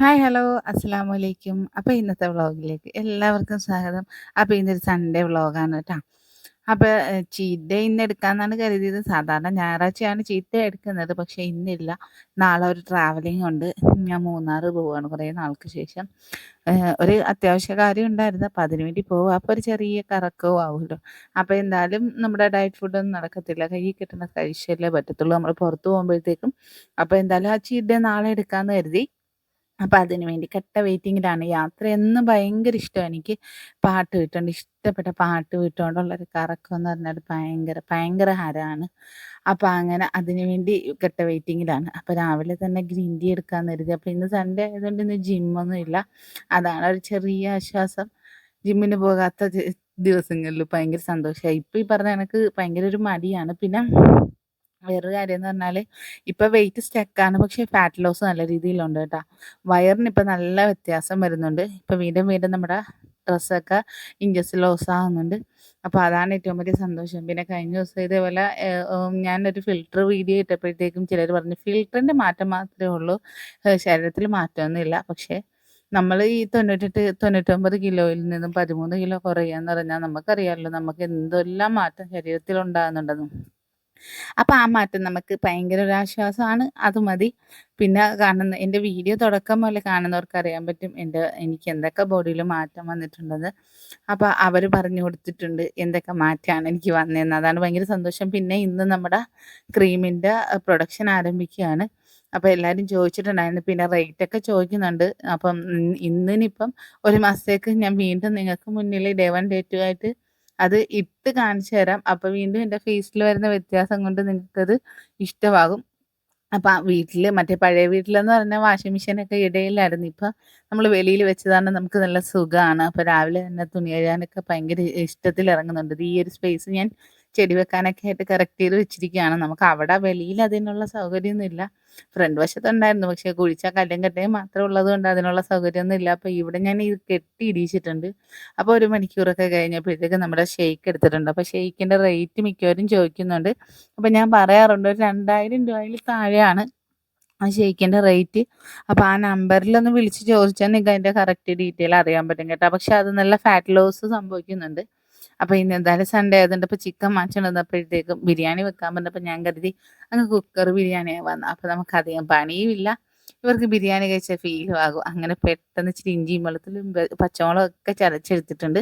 Hi hello അസ്സാം വലൈക്കും അപ്പോൾ ഇന്നത്തെ വ്ളോഗിലേക്ക് എല്ലാവർക്കും സ്വാഗതം. അപ്പോൾ ഇന്നൊരു സൺഡേ വ്ളോഗാണ് കേട്ടോ അപ്പോൾ ഡേ ഇന്ന് എടുക്കാമെന്നാണ് കരുതിയത്. സാധാരണ ഞായറാഴ്ചയാണ് ഡേ എടുക്കുന്നത്. പക്ഷേ ഇന്നില്ല. നാളെ ഒരു ട്രാവലിംഗ് ഉണ്ട്. ഞാൻ മൂന്നാർ പോവുകയാണ് കുറേ നാൾക്ക് ശേഷം. ഒരു അത്യാവശ്യ കാര്യം ഉണ്ടായിരുന്നു. അപ്പോൾ അതിന് വേണ്ടി പോകും അപ്പോൾ ഒരു ചെറിയ കറക്കവും ആവുമല്ലോ. അപ്പോൾ എന്തായാലും നമ്മുടെ ഡയറ്റ് ഫുഡൊന്നും നടക്കത്തില്ല. കയ്യിൽ കിട്ടുന്ന കഴിച്ചല്ലേ പറ്റത്തുള്ളൂ. നമ്മൾ പുറത്ത് പോകുമ്പോഴത്തേക്കും. അപ്പോൾ എന്തായാലും ആ ഡേ നാളെ എടുക്കാമെന്ന് കരുതി. അപ്പം അതിന് വേണ്ടി കട്ട വെയിറ്റിങ്ങിലാണ് യാത്ര. എന്ന് ഭയങ്കര ഇഷ്ടമാണ്. എനിക്ക് പാട്ട് കേട്ടോണ്ട് ഇഷ്ടപ്പെട്ട പാട്ട് വിട്ടുകൊണ്ടുള്ളൊരു കറക്കം എന്ന് പറഞ്ഞാൽ ഭയങ്കര ഭയങ്കര ഹരമാണ് അപ്പം അങ്ങനെ അതിന് വേണ്ടി കട്ട വെയിറ്റിങ്ങിലാണ്. അപ്പം രാവിലെ തന്നെ ഗ്രീൻ ടീ എടുക്കാമെന്ന് കരുതി. അപ്പം ഇന്ന് സൺഡേ ആയതുകൊണ്ട് ഇന്ന് ജിമ്മൊന്നും ഇല്ല. അതാണ് ഒരു ചെറിയ ആശ്വാസം. ജിമ്മിന് പോകാത്ത ദിവസങ്ങളിൽ ഭയങ്കര സന്തോഷമായി. ഇപ്പം ഈ പറഞ്ഞ എനിക്ക് ഭയങ്കര ഒരു മടിയാണ്. പിന്നെ വേറൊരു കാര്യം എന്ന് പറഞ്ഞാൽ ഇപ്പം വെയിറ്റ് സ്റ്റക്കാണ് പക്ഷേ ഫാറ്റ് ലോസ് നല്ല രീതിയിലുണ്ട് കേട്ടോ. വയറിന് ഇപ്പം നല്ല വ്യത്യാസം വരുന്നുണ്ട്. ഇപ്പം വീണ്ടും വീണ്ടും നമ്മുടെ ഡ്രസ്സൊക്കെ ഇഞ്ചസ് ലോസ് ആകുന്നുണ്ട് അപ്പോൾ അതാണ് ഏറ്റവും വലിയ സന്തോഷം. പിന്നെ കഴിഞ്ഞ ദിവസം ഇതേപോലെ ഞാനൊരു ഫിൽറ്റർ വീഡിയോ ഇട്ടപ്പോഴത്തേക്കും ചിലർ പറഞ്ഞു ഫിൽറ്ററിന്റെ മാറ്റം മാത്രമേ ഉള്ളൂ. ശരീരത്തിൽ മാറ്റമൊന്നുമില്ല പക്ഷേ നമ്മൾ ഈ തൊണ്ണൂറ്റെട്ട് തൊണ്ണൂറ്റൊമ്പത് കിലോയിൽ നിന്നും പതിമൂന്ന് കിലോ കുറയുക എന്ന് പറഞ്ഞാൽ നമുക്കറിയാമല്ലോ നമുക്ക് എന്തെല്ലാം മാറ്റം ശരീരത്തിൽ ഉണ്ടാകുന്നുണ്ടെന്ന് അപ്പം ആ മാറ്റം നമുക്ക് ഭയങ്കര ഒരു ആശ്വാസമാണ്. അത് മതി. പിന്നെ കാണുന്ന എന്റെ വീഡിയോ തുടക്കം പോലെ കാണുന്നവർക്ക് അറിയാൻ പറ്റും എന്റെ എനിക്ക് എന്തൊക്കെ ബോഡിയിൽ മാറ്റം വന്നിട്ടുണ്ടെന്ന്. അപ്പോൾ അവർ പറഞ്ഞു കൊടുത്തിട്ടുണ്ട് എന്തൊക്കെ മാറ്റമാണ് എനിക്ക് വന്നതെന്ന് അതാണ് ഭയങ്കര സന്തോഷം. പിന്നെ ഇന്ന് നമ്മുടെ ക്രീമിന്റെ പ്രൊഡക്ഷൻ ആരംഭിക്കുകയാണ്. അപ്പോൾ എല്ലാവരും ചോദിച്ചിട്ടുണ്ടായിരുന്നു. പിന്നെ റേറ്റ് ഒക്കെ ചോദിക്കുന്നുണ്ട്. അപ്പം ഇന്ന് ഇന്നിനിപ്പം ഒരു മാസത്തേക്ക് ഞാൻ വീണ്ടും നിങ്ങൾക്ക് മുന്നിൽ ഡേ വൺ ഡേ ടു ആയിട്ട് അത് ഇട്ട് കാണിച്ചു തരാം. അപ്പോൾ വീണ്ടും എന്റെ ഫേസിൽ വരുന്ന വ്യത്യാസം കൊണ്ട് നിങ്ങൾക്കത് ഇഷ്ടമാകും. അപ്പം വീട്ടിൽ മറ്റേ പഴയ വീട്ടിലെന്ന് പറഞ്ഞാൽ വാഷിംഗ് മെഷീനൊക്കെ ഇടയിലായിരുന്നു. ഇപ്പം നമ്മൾ വെളിയിൽ വെച്ചതാണ് നമുക്ക് നല്ല സുഖമാണ്. അപ്പോൾ രാവിലെ തന്നെ തുണി കഴുകാനൊക്കെ ഭയങ്കര ഇഷ്ടത്തിൽ ഇറങ്ങുന്നുണ്ട്. ഈ ഒരു സ്പേസ് ഞാൻ ചെടി വെക്കാനൊക്കെ ആയിട്ട് കറക്റ്റ് ചെയ്ത് വെച്ചിരിക്കുകയാണ്. നമുക്ക് അവിടെ വെളിയിൽ അതിനുള്ള സൗകര്യമൊന്നുമില്ല. ഫ്രണ്ട് വശത്തുണ്ടായിരുന്നു പക്ഷേ കുഴിച്ച കല്ലും കട്ടയും മാത്രം ഉള്ളത് കൊണ്ട് അതിനുള്ള സൗകര്യമൊന്നും ഇല്ല അപ്പോൾ ഇവിടെ ഞാൻ ഇത് കെട്ടി ഇടിയിച്ചിട്ടുണ്ട് അപ്പോൾ ഒരു മണിക്കൂറൊക്കെ കഴിഞ്ഞപ്പോഴത്തേക്ക് നമ്മുടെ ഷെയ്ക്ക് എടുത്തിട്ടുണ്ട്. അപ്പോൾ ഷെയ്ക്കിന്റെ റേറ്റ് മിക്കവരും ചോദിക്കുന്നുണ്ട്. അപ്പോൾ ഞാൻ പറയാറുണ്ട് ഒരു രണ്ടായിരം രൂപയിൽ താഴെയാണ് ആ ഷെയ്ക്കിന്റെ റേറ്റ് അപ്പോൾ ആ നമ്പറിൽ ഒന്ന് വിളിച്ച് ചോദിച്ചാൽ നിങ്ങൾക്ക് അതിന്റെ കറക്റ്റ് ഡീറ്റെയിൽ അറിയാൻ പറ്റും കേട്ടോ. പക്ഷെ അത് നല്ല ഫാറ്റ് ലോസ് സംഭവിക്കുന്നുണ്ട്. അപ്പോൾ ഇന്ന് എന്തായാലും സൺഡേ ആയതുകൊണ്ട് ഇപ്പോൾ ചിക്കൻ വാങ്ങിച്ചുകൊണ്ടിരുന്നപ്പോഴത്തേക്കും ബിരിയാണി വെക്കാൻ പറഞ്ഞപ്പോൾ ഞാൻ കരുതി അങ്ങ് കുക്കർ ബിരിയാണിയാണ് വന്നത്. അപ്പോൾ നമുക്ക് അധികം പണിയുമില്ല. ഇവർക്ക് ബിരിയാണി കഴിച്ച ഫീലും ആകും. അങ്ങനെ പെട്ടെന്ന് ഇച്ചിരി ഇഞ്ചിയും വെള്ളത്തിലും പച്ചമുളകും ഒക്കെ ചതച്ചെടുത്തിട്ടുണ്ട്.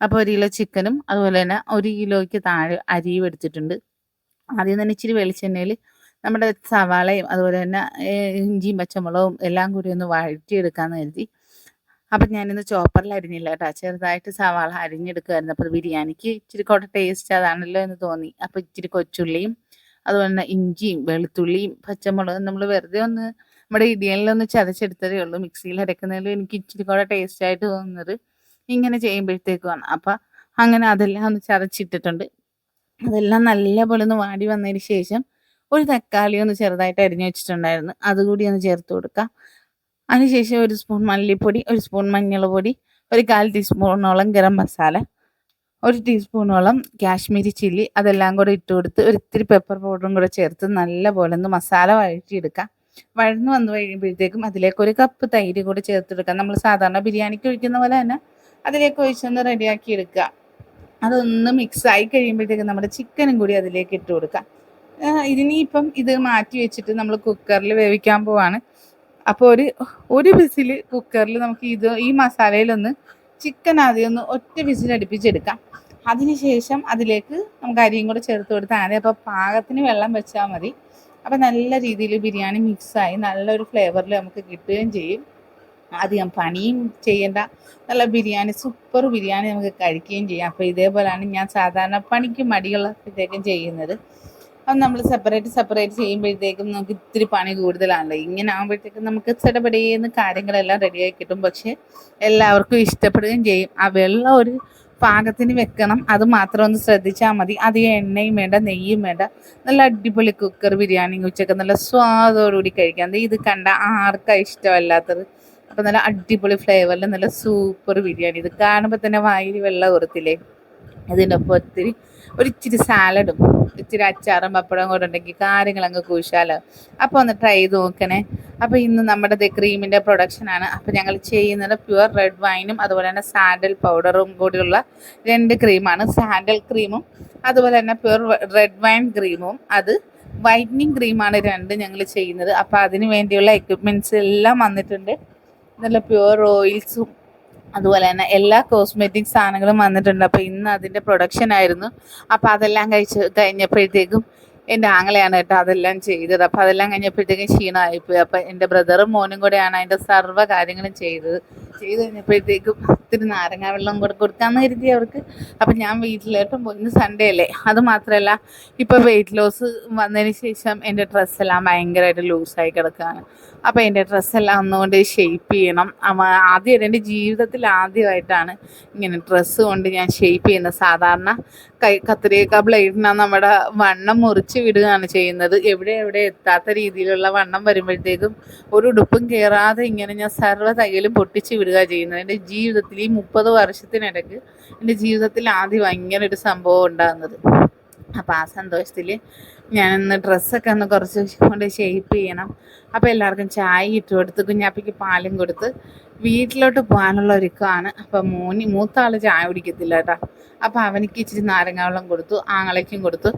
അപ്പോൾ ഒരു കിലോ ചിക്കനും അതുപോലെ തന്നെ ഒരു കിലോയ്ക്ക് താഴെ അരിയും എടുത്തിട്ടുണ്ട്. ആദ്യം തന്നെ ഇച്ചിരി വെളിച്ചെണ്ണയിൽ നമ്മുടെ സവാളയും അതുപോലെ തന്നെ ഇഞ്ചിയും പച്ചമുളകും എല്ലാം കൂടി ഒന്ന് വഴറ്റിയെടുക്കാമെന്ന് കരുതി. അപ്പം ഞാനിന്ന് ചോപ്പറിൽ അരിഞ്ഞില്ല കേട്ടോ. ചെറുതായിട്ട് സവാള അരിഞ്ഞെടുക്കുമായിരുന്നു അപ്പോൾ ബിരിയാണിക്ക് ഇച്ചിരി കൂടെ ടേസ്റ്റ് അതാണല്ലോ എന്ന് തോന്നി. അപ്പോൾ ഇച്ചിരി കൊച്ചുള്ളിയും അതുപോലെ തന്നെ ഇഞ്ചിയും വെളുത്തുള്ളിയും പച്ചമുളകും നമ്മൾ വെറുതെ ഒന്ന് നമ്മുടെ ഇടിയനിലൊന്ന് ചതച്ചെടുത്തതേ ഉള്ളൂ. മിക്സിയിൽ അരക്കുന്നതിലും എനിക്ക് ഇച്ചിരി കൂടെ ടേസ്റ്റ് ആയിട്ട് തോന്നുന്നത് ഇങ്ങനെ ചെയ്യുമ്പോഴത്തേക്കുമാണ്. അപ്പം അങ്ങനെ അതെല്ലാം ഒന്ന് ചതച്ചിട്ടിട്ടുണ്ട്. അതെല്ലാം നല്ലപോലെ ഒന്ന് വാടി വന്നതിന് ശേഷം ഒരു തക്കാളി ഒന്ന് ചെറുതായിട്ട് അരിഞ്ഞു വെച്ചിട്ടുണ്ടായിരുന്നു. അതുകൂടി ഒന്ന് ചേർത്ത് കൊടുക്കാം. അതിനുശേഷം ഒരു സ്പൂൺ മല്ലിപ്പൊടി ഒരു സ്പൂൺ മഞ്ഞൾപ്പൊടി ഒരു കാൽ ടീസ്പൂണോളം ഗരം മസാല ഒരു ടീസ്പൂണോളം കാശ്മീരി ചില്ലി അതെല്ലാം കൂടെ ഇട്ട് കൊടുത്ത് ഒരു ഇത്തിരി പെപ്പർ പൗഡറും കൂടെ ചേർത്ത് നല്ല പോലെ ഒന്ന് മസാല വഴറ്റിയെടുക്കാം. വഴന്ന് വന്നു കഴിയുമ്പോഴത്തേക്കും അതിലേക്ക് ഒരു കപ്പ് തൈര് കൂടെ ചേർത്തെടുക്കാം. നമ്മൾ സാധാരണ ബിരിയാണിക്ക് ഒഴിക്കുന്ന പോലെ തന്നെ അതിലേക്ക് ഒഴിച്ചൊന്ന് റെഡിയാക്കി എടുക്കുക. അതൊന്ന് മിക്സ് ആയി കഴിയുമ്പോഴത്തേക്കും നമ്മുടെ ചിക്കനും കൂടി അതിലേക്ക് ഇട്ട് കൊടുക്കാം. ഇതിനിപ്പം ഇത് മാറ്റി വെച്ചിട്ട് നമ്മൾ കുക്കറിൽ വേവിക്കാൻ പോവാണ്. അപ്പോൾ ഒരു ഒരു വിസിൽ കുക്കറിൽ നമുക്ക് ഇത് ഈ മസാലയിലൊന്ന് ചിക്കൻ ആദ്യം ഒന്ന് ഒറ്റ വിസിൽ അടുപ്പിച്ചെടുക്കാം. അതിനുശേഷം അതിലേക്ക് നമുക്ക് അരിയും കൂടെ ചേർത്ത് കൊടുത്താൽ മതി. അപ്പോൾ പാകത്തിന് വെള്ളം വെച്ചാൽ മതി. അപ്പോൾ നല്ല രീതിയിൽ ബിരിയാണി മിക്സായി നല്ലൊരു ഫ്ലേവറിൽ നമുക്ക് കിട്ടുകയും ചെയ്യും. അധികം പണിയും ചെയ്യേണ്ട നല്ല ബിരിയാണി സൂപ്പർ ബിരിയാണി നമുക്ക് കഴിക്കുകയും ചെയ്യാം. അപ്പോൾ ഇതേപോലെയാണ് ഞാൻ സാധാരണ പണിക്കും പണിക്ക് ഇതൊക്കെ ചെയ്യുന്നത്. അത് നമ്മൾ സെപ്പറേറ്റ് സെപ്പറേറ്റ് ചെയ്യുമ്പോഴത്തേക്കും നമുക്ക് ഇത്തിരി പണി കൂടുതലാണല്ലോ. ഇങ്ങനെ ആകുമ്പോഴത്തേക്കും നമുക്ക് ചിടപടിയെന്ന് കാര്യങ്ങളെല്ലാം റെഡിയായി കിട്ടും. പക്ഷേ എല്ലാവർക്കും ഇഷ്ടപ്പെടുകയും ചെയ്യും. ആ വെള്ളം ഒരു പാകത്തിന് വെക്കണം. അത് മാത്രം ഒന്ന് ശ്രദ്ധിച്ചാൽ മതി. അധികം എണ്ണയും വേണ്ട നെയ്യും വേണ്ട. നല്ല അടിപൊളി കുക്കർ ബിരിയാണി ഉച്ചയ്ക്ക് നല്ല സ്വാദോടുകൂടി കഴിക്കാം. ഇത് കണ്ട ആർക്കാ ഇഷ്ടമല്ലാത്തത്? അപ്പോൾ നല്ല അടിപൊളി ഫ്ലേവറിൽ നല്ല സൂപ്പർ ബിരിയാണി. ഇത് കാണുമ്പോൾ തന്നെ വായിൽ വെള്ളം ഉറത്തില്ലേ ഇതിന്റെ ഒപ്പം ഒത്തിരി ഒരു ഇച്ചിരി സാലഡും ഇച്ചിരി അച്ചാറും പപ്പടവും കൂടെ ഉണ്ടെങ്കിൽ കാര്യങ്ങളങ്ങ് കൂശാലോ. അപ്പോൾ ഒന്ന് ട്രൈ ചെയ്ത് നോക്കണേ. അപ്പോൾ ഇന്ന് നമ്മുടെ ക്രീമിന്റെ പ്രൊഡക്ഷനാണ് അപ്പോൾ ഞങ്ങൾ ചെയ്യുന്നത് പ്യുവർ റെഡ് വൈനും അതുപോലെ തന്നെ സാൻഡൽ പൗഡറും കൂടിയുള്ള രണ്ട് ക്രീമാണ് സാൻഡൽ ക്രീമും അതുപോലെ തന്നെ പ്യുവർ റെഡ് വൈൻ ക്രീമും അത് വൈറ്റനിങ് ക്രീമാണ് രണ്ട് ഞങ്ങൾ ചെയ്യുന്നത്. അപ്പോൾ അതിന് വേണ്ടിയുള്ള എക്യുപ്മെന്റ്സ് എല്ലാം വന്നിട്ടുണ്ട്. നല്ല പ്യുവർ ഓയിൽസും അതുപോലെ തന്നെ എല്ലാ കോസ്മെറ്റിക് സാധനങ്ങളും വന്നിട്ടുണ്ട്. അപ്പോൾ ഇന്ന് അതിന്റെ പ്രൊഡക്ഷൻ ആയിരുന്നു. അപ്പോൾ അതെല്ലാം കഴിച്ച് കഴിഞ്ഞപ്പോഴത്തേക്കും എന്റെ ആങ്ങളെയാണ് കേട്ടോ അതെല്ലാം ചെയ്തത്. അപ്പോൾ അതെല്ലാം കഴിഞ്ഞപ്പോഴത്തേക്കും ക്ഷീണമായിപ്പോയി. അപ്പോൾ എന്റെ ബ്രദറും മോനും കൂടെയാണ് അതിന്റെ സർവ കാര്യങ്ങളും ചെയ്തത്. ചെയ്ത് കഴിഞ്ഞപ്പോഴത്തേക്കും ഒത്തിരി നാരങ്ങ വെള്ളം കൂടെ കൊടുക്കാമെന്ന് കരുതി അവർക്ക്. അപ്പം ഞാൻ വീട്ടിലോട്ടും പോയി ഇന്ന് സൺഡേ അല്ലേ? അത് മാത്രമല്ല ഇപ്പോൾ വെയിറ്റ് ലോസ് വന്നതിന് ശേഷം എന്റെ ഡ്രസ്സെല്ലാം ഭയങ്കരമായിട്ട് ലൂസായി കിടക്കുകയാണ്. അപ്പോൾ എന്റെ ഡ്രസ്സെല്ലാം ഒന്നുകൊണ്ട് ഷെയ്പ്പ് ചെയ്യണം. ആദ്യം എന്റെ ജീവിതത്തിൽ ആദ്യമായിട്ടാണ് ഇങ്ങനെ ഡ്രസ്സ് കൊണ്ട് ഞാൻ ഷെയ്പ്പ് ചെയ്യുന്നത്. സാധാരണ കൈ കത്തിരിക്ക ബ്ലേഡിനാണ് നമ്മുടെ വണ്ണം മുറിച്ച് വിടുകയാണ് ചെയ്യുന്നത്. എവിടെ എവിടെ എത്താത്ത രീതിയിലുള്ള വണ്ണം വരുമ്പോഴത്തേക്കും ഒരു ഉടുപ്പും കയറാതെ ഇങ്ങനെ ഞാൻ സർവ തയ്യലും പൊട്ടിച്ച് വിടുക ചെയ്യുന്നത്. എന്റെ ജീവിതത്തിൽ ഈ മുപ്പത് വർഷത്തിനിടയ്ക്ക് എന്റെ ജീവിതത്തിൽ ആദ്യം ഇങ്ങനെ ഒരു സംഭവം ഉണ്ടാകുന്നത്. അപ്പോൾ ആ സന്തോഷത്തിൽ ഞാനൊന്ന് ഡ്രസ്സൊക്കെ ഒന്ന് കുറച്ച് കൊണ്ട് ഷേപ്പ് ചെയ്യണം. അപ്പോൾ എല്ലാവർക്കും ചായ ഇട്ട് കൊടുത്ത് കുഞ്ഞാപ്പിക്ക് പാലും കൊടുത്ത് വീട്ടിലോട്ട് പോകാനുള്ള ഒരുക്കമാണ് അപ്പം മോനി മൂത്ത ആൾ ചായ കുടിക്കത്തില്ല കേട്ടോ. അപ്പോൾ അവനിക്ക് ഇച്ചിരി നാരങ്ങാവെള്ളം കൊടുത്തു ആങ്ങളയ്ക്കും കൊടുത്തു.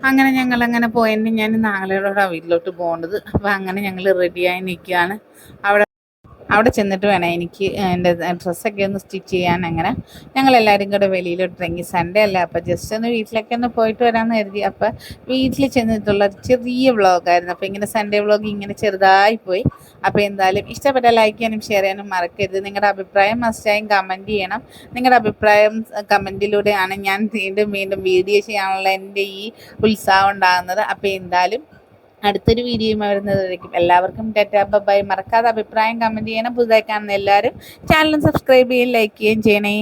അങ്ങനെ ഞങ്ങൾ അങ്ങനെ പോയതിന് ഞാൻ നാളെയോടെ വീട്ടിലോട്ട് പോകേണ്ടത്. അപ്പോൾ അങ്ങനെ ഞങ്ങൾ റെഡിയായി നിൽക്കുകയാണ് അവിടെ അവിടെ ചെന്നിട്ട് വേണം എനിക്ക് എന്റെ ഡ്രസ്സൊക്കെ ഒന്ന് സ്റ്റിച്ച് ചെയ്യാൻ അങ്ങനെ. ഞങ്ങളെല്ലാവരും കൂടെ വെളിയിലോട്ട് ഇറങ്ങി. സൺഡേ അല്ല അപ്പോൾ ജസ്റ്റ് ഒന്ന് വീട്ടിലൊക്കെ ഒന്ന് പോയിട്ട് വരാമെന്ന് കരുതി. അപ്പോൾ വീട്ടിൽ ചെന്നിട്ടുള്ള ചെറിയ വ്ളോഗായിരുന്നു അപ്പോൾ ഇങ്ങനെ സൺഡേ വ്ളോഗ് ഇങ്ങനെ ചെറുതായി പോയി. അപ്പോൾ എന്തായാലും ഇഷ്ടപ്പെട്ട ലൈക്ക് ചെയ്യാനും ഷെയർ ചെയ്യാനും മറക്കരുത്. നിങ്ങളുടെ അഭിപ്രായം മസ്റ്റായും കമന്റ് ചെയ്യണം. നിങ്ങളുടെ അഭിപ്രായം കമന്റിലൂടെയാണ് ഞാൻ വീണ്ടും വീണ്ടും വീഡിയോ ചെയ്യാനുള്ള എന്റെ ഈ ഉത്സാഹം ഉണ്ടാകുന്നത്. അപ്പോൾ എന്തായാലും അടുത്തൊരു വീഡിയോ വരുന്നതായിരിക്കും എല്ലാവർക്കും ടാറ്റ ബൈ മറക്കാതെ അഭിപ്രായം കമന്റ് ചെയ്യണം. പുതുതായി കാണുന്ന എല്ലാവരും ചാനലും സബ്സ്ക്രൈബ് ചെയ്യുകയും ലൈക്ക് ചെയ്യുകയും ചെയ്യണേ.